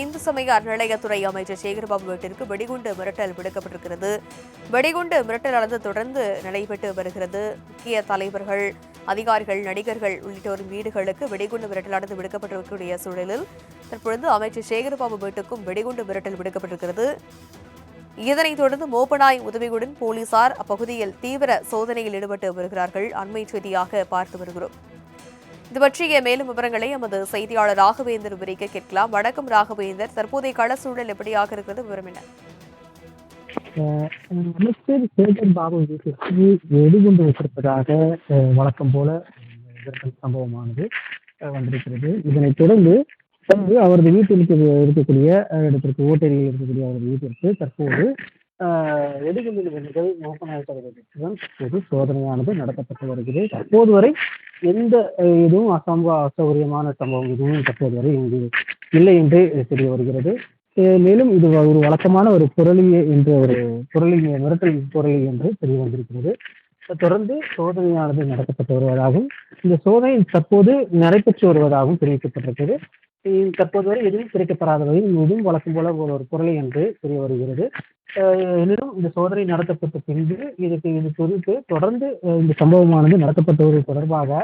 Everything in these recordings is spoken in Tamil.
இந்து சமய அறநிலையத்துறை அமைச்சர் சேகர்பாபு வீட்டிற்கு வெடிகுண்டு மிரட்டல் விடுக்கப்பட்டிருக்கிறது. வெடிகுண்டு மிரட்டலானது தொடர்ந்து நடைபெற்று வருகிறது. முக்கிய தலைவர்கள் அதிகாரிகள் நடிகர்கள் உள்ளிட்டோரின் வீடுகளுக்கு வெடிகுண்டு மிரட்டலானது விடுக்கப்பட்டிருக்கக்கூடிய சூழலில் தற்பொழுது அமைச்சர் சேகர்பாபு வீட்டுக்கும் வெடிகுண்டு மிரட்டல் விடுக்கப்பட்டிருக்கிறது. இதனைத் தொடர்ந்து மோப்பனாய் உதவியுடன் போலீசார் அப்பகுதியில் தீவிர சோதனையில் ஈடுபட்டு வருகிறார்கள். அண்மை செய்தியாக பார்த்து வருகிறோம். இது பற்றிய மேலும் விவரங்களை எமது செய்தியாளர் ராகவேந்தர் விரிக்க கேட்கலாம். வணக்கம் ராகவேந்தர். தற்போதைய கள சூழல் எப்படியாக இருக்கிறது? விவரம் என்ன? அமைச்சர் சேகர் பாபு வீட்டிற்கு வெடிகுண்டு வைத்திருப்பதாக வழக்கம் போல சம்பவமானது வந்திருக்கிறது. இதனைத் தொடர்ந்து தொடர்ந்து அவரது வீட்டில் இருக்கக்கூடிய இடத்திற்கு ஓட்டேரியில் இருக்கக்கூடிய அவரது வீட்டிற்கு தற்போது வெடிகுண்டு நிகழ்வுகள் மோப்பநாயக்கர்களுடன் தற்போது சோதனையானது நடத்தப்பட்டு வருகிறது. தற்போது வரை எந்த இதுவும் அசம்ப அசௌகரியமான சம்பவம் எதுவும் தற்போது வரை இங்கு இல்லை என்று தெரிய வருகிறது. மேலும் இது ஒரு வழக்கமான ஒரு புரளிய என்ற ஒரு புரளி மிரட்டல் புரளி என்று தெரிய வந்திருக்கிறது. தொடர்ந்து சோதனையானது நடத்தப்பட்டு வருவதாகவும் இந்த சோதனை தற்போது நடைபெற்று வருவதாகவும் தெரிவிக்கப்பட்டிருக்கிறது. தற்போது வரை எதுவும் கிடைக்கப்படாத வகையில் இதுவும் வழக்கம் போல ஒரு ஒரு என்று தெரிய வருகிறது. எனினும் இந்த சோதனை நடத்தப்பட்ட பின்பு இதுக்கு இது குறித்து தொடர்ந்து இந்த சம்பவமானது நடத்தப்பட்டது தொடர்பாக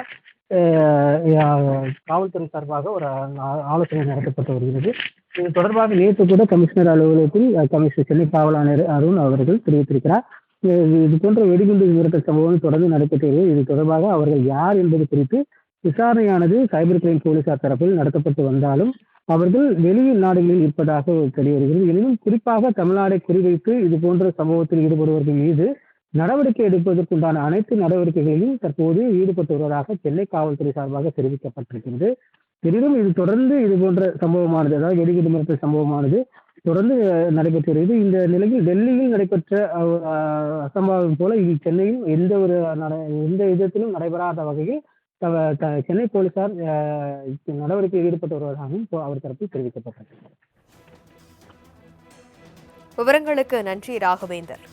காவல்துறை சார்பாக ஒரு ஆலோசனை நடத்தப்பட்டு வருகிறது. இது தொடர்பாக நேற்று கூட கமிஷனர் அலுவலகத்தில் கமிஷனர் சென்னை காவல் ஆணையர் அருண் அவர்கள் தெரிவித்திருக்கிறார். இது போன்ற வெடிகுண்டு மிரட்டல் சம்பவம் தொடர்ந்து நடைபெற்று இது தொடர்பாக அவர்கள் யார் என்பது குறித்து விசாரணையானது சைபர் கிரைம் போலீசார் தரப்பில் நடத்தப்பட்டு வந்தாலும் அவர்கள் வெளியில் நாடுகளில் இருப்பதாக தெரிய வருகிறது எனினும் குறிப்பாக தமிழ்நாடை குறிவைத்து இது போன்ற சம்பவத்தில் ஈடுபடுவர்கள் மீது நடவடிக்கை எடுப்பதற்குண்டான அனைத்து நடவடிக்கைகளிலும் தற்போது ஈடுபட்டு வருவதாக சென்னை காவல்துறை சார்பாக தெரிவிக்கப்பட்டிருக்கிறது. எனினும் இது தொடர்ந்து இது போன்ற சம்பவமானது அதாவது வெடிகுண்டு மிரட்டல் சம்பவமானது தொடர்ந்து நடைபெற்று வருகிறது. இந்த நிலையில் டெல்லியில் நடைபெற்ற அஹ், அசம்பாவிதம் போல இது சென்னையில் எந்த ஒரு நட- எந்த விதத்திலும் நடைபெறாத வகையில் சென்னை போலீசார் நடவடிக்கை நடவடிக்கையில் ஈடுபட்டு வருவதாகவும் போ- அவர் தரப்பில் தெரிவிக்கப்பட்டது விவரங்களுக்கு நன்றி ராகவேந்தர்.